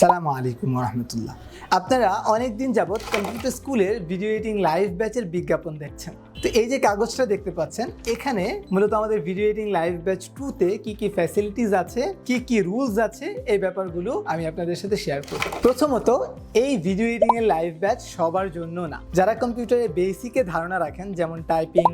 সালামু আলাইকুম রহমতুল্লাহ আপনারা অনেক দিন যাবৎ কম্পিউটার স্কুলের ভিডিও এডিটিং লাইভ ব্যাচের বিজ্ঞাপন দেখছেন। তো এই যে কাগজটা দেখতে পাচ্ছেন, এখানে মূলত আমাদের ভিডিও এডিটিং লাইভ ব্যাচ টুতে কি কি ফ্যাসিলিটিস আছে, কি কি রুলস আছে, এই ব্যাপারগুলো আমি আপনাদের সাথে শেয়ার করব। প্রথমত, এই ভিডিও এডিটিং এর লাইভ ব্যাচ সবার জন্য না। যারা কম্পিউটারে বেসিকে ধারণা রাখেন, যেমন typing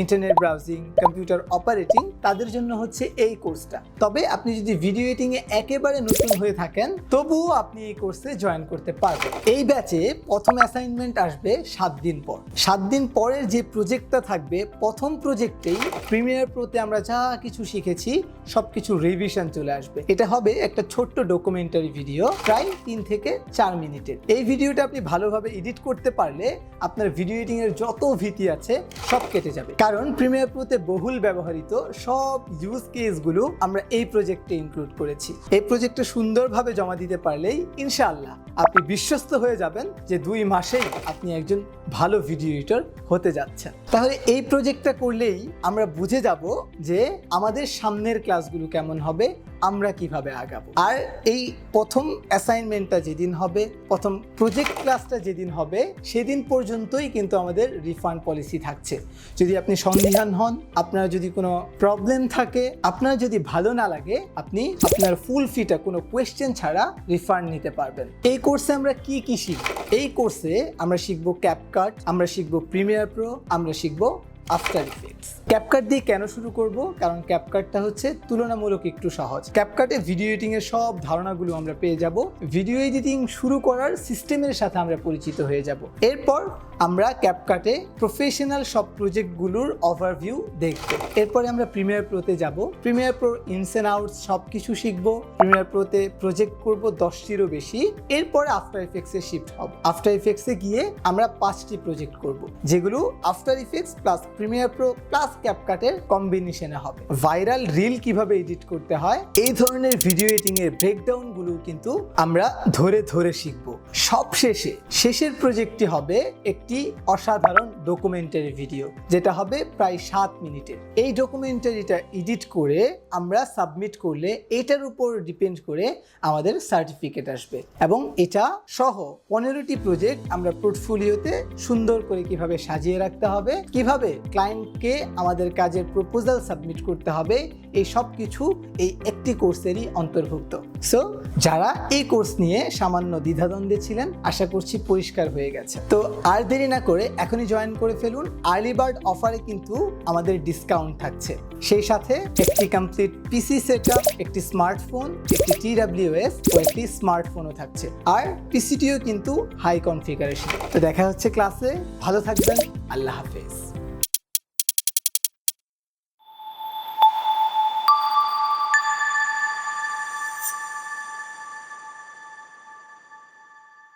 internet browsing computer operating তাদের জন্য হচ্ছে এই কোর্সটা তবে আপনি যদি ভিডিও এডিটিং এ একেবারে নতুন হয়ে থাকেন, তবুও আপনি এই কোর্সে জয়েন করতে পারবেন। এই ব্যাচে প্রথম অ্যাসাইনমেন্ট আসবে সাত দিন পর। সাত দিন পরের যে প্রজেক্টটা থাকবে, প্রথম প্রজেক্টেই প্রিমিয়ার প্রোতে আমরা যা কিছু শিখেছি সব কিছু রিভিশন চলে আসবে। এটা হবে একটা ছোট্ট ডকুমেন্টারি ভিডিও প্রায় তিন থেকে চার মিনিটের। এই ভিডিওটা আপনি ভালোভাবে এডিট করতে পারলে আপনার ভিডিও এডিটিং এর যত ভীতি আছে, সব কেটে যাবে। কারণ প্রিমিয়ার প্রোতে বহুল ব্যবহৃত সব ইউজ কেসগুলো আমরা এই প্রজেক্টে ইনক্লুড করেছি। এই প্রজেক্টে সুন্দরভাবে জমা দিতে পারলেই ইনশাআল্লাহ আপনি বিশ্বস্ত হয়ে যাবেন যে দুই মাসেই আপনি একজন ভালো ভিডিও এডিটর হতে যাচ্ছেন। তাহলে এই প্রজেক্টটা করলেই আমরা বুঝে যাব যে আমাদের সামনের ক্লাসগুলো কেমন হবে আমরা কীভাবে আগাবো? আর এই প্রথম অ্যাসাইনমেন্টটা যেদিন হবে, প্রথম প্রজেক্ট ক্লাসটা যেদিন হবে, সেদিন পর্যন্তই কিন্তু আমাদের রিফান্ড পলিসি থাকছে। যদি আপনি সন্দিহান হন, আপনার যদি কোনো প্রবলেম থাকে, আপনার যদি ভালো না লাগে, আপনি আপনার ফুল ফিটা কোনো কোয়েশ্চেন ছাড়া রিফান্ড নিতে পারবেন। এই কোর্সে আমরা কি কি শিখব? এই কোর্সে আমরা শিখব ক্যাপকাট আমরা শিখব প্রিমিয়ার প্রো আমরা শিখব আফটার ইফেক্টস ক্যাপকাট দিয়ে কেন শুরু করব? কারণ ক্যাপকাটটা হচ্ছে তুলনামূলক একটু সহজ। ক্যাপকাটে ভিডিও এডিটিং এর সব ধারণাগুলো আমরা পেয়ে যাব। ভিডিও এডিটিং শুরু করার সিস্টেমের সাথে আমরা পরিচিত হয়ে যাব। এরপর আমরা ক্যাপকাটে প্রফেশনাল সব প্রজেক্টগুলোর ওভারভিউ দেখব। এরপরে আমরা প্রিমিয়ার প্রোতে যাব। Premiere pro ins and outs সব কিছু শিখব প্রিমিয়ার প্রোতে প্রজেক্ট করব দশটিরও বেশি। এরপরে আফটার ইফেক্টসে শিফট হব। আফটার ইফেক্টসে গিয়ে আমরা পাঁচটি প্রজেক্ট করব, যেগুলো after effects plus premiere pro plus ক্যাপকাটের কম্বিনেশনে হবে। ভাইরাল রিল কীভাবে এডিট করতে হয়, এই ধরনের ভিডিও এডিটিং এর ব্রেকডাউনগুলো কিন্তু আমরা ধরে ধরে শিখব। সব শেষে শেষের প্রজেক্টটি হবে একটি অসাধারণ ডকুমেন্টারি ভিডিও যেটা হবে প্রায় সাত মিনিটের। এই ডকুমেন্টারিটা এডিট করে আমরা সাবমিট করলে এটার উপর ডিপেন্ড করে আমাদের সার্টিফিকেট আসবে। এবং এটা সহ পনেরোটি প্রজেক্ট আমরা পোর্টফোলিওতে সুন্দর করে কীভাবে সাজিয়ে রাখতে হবে, কীভাবে ক্লায়েন্টকে আমাদের কাজের প্রপোজাল সাবমিট করতে হবে, এই সব কিছু এই একটি কোর্সেরই অন্তর্ভুক্ত। সো যারা এই কোর্স নিয়ে সামান্য দ্বিধাদ্বন্দ্বে ছিলেন, আশা করছি পরিষ্কার হয়ে গেছে। তো আর দেরি না করে এখনই জয়েন করে ফেলুন। আর্লি বার্ড অফারে কিন্তু আমাদের ডিসকাউন্ট থাকছে। সেই সাথে একটি কমপ্লিট পিসি সেট একটি স্মার্টফোন একটি টি ডাব্লিউএস ও একটি স্মার্টফোনও থাকছে। আর পিসিটিও কিন্তু হাই কনফিগারেশন তো দেখা হচ্ছে ক্লাসে ভালো থাকবেন। আল্লাহ হাফেজ।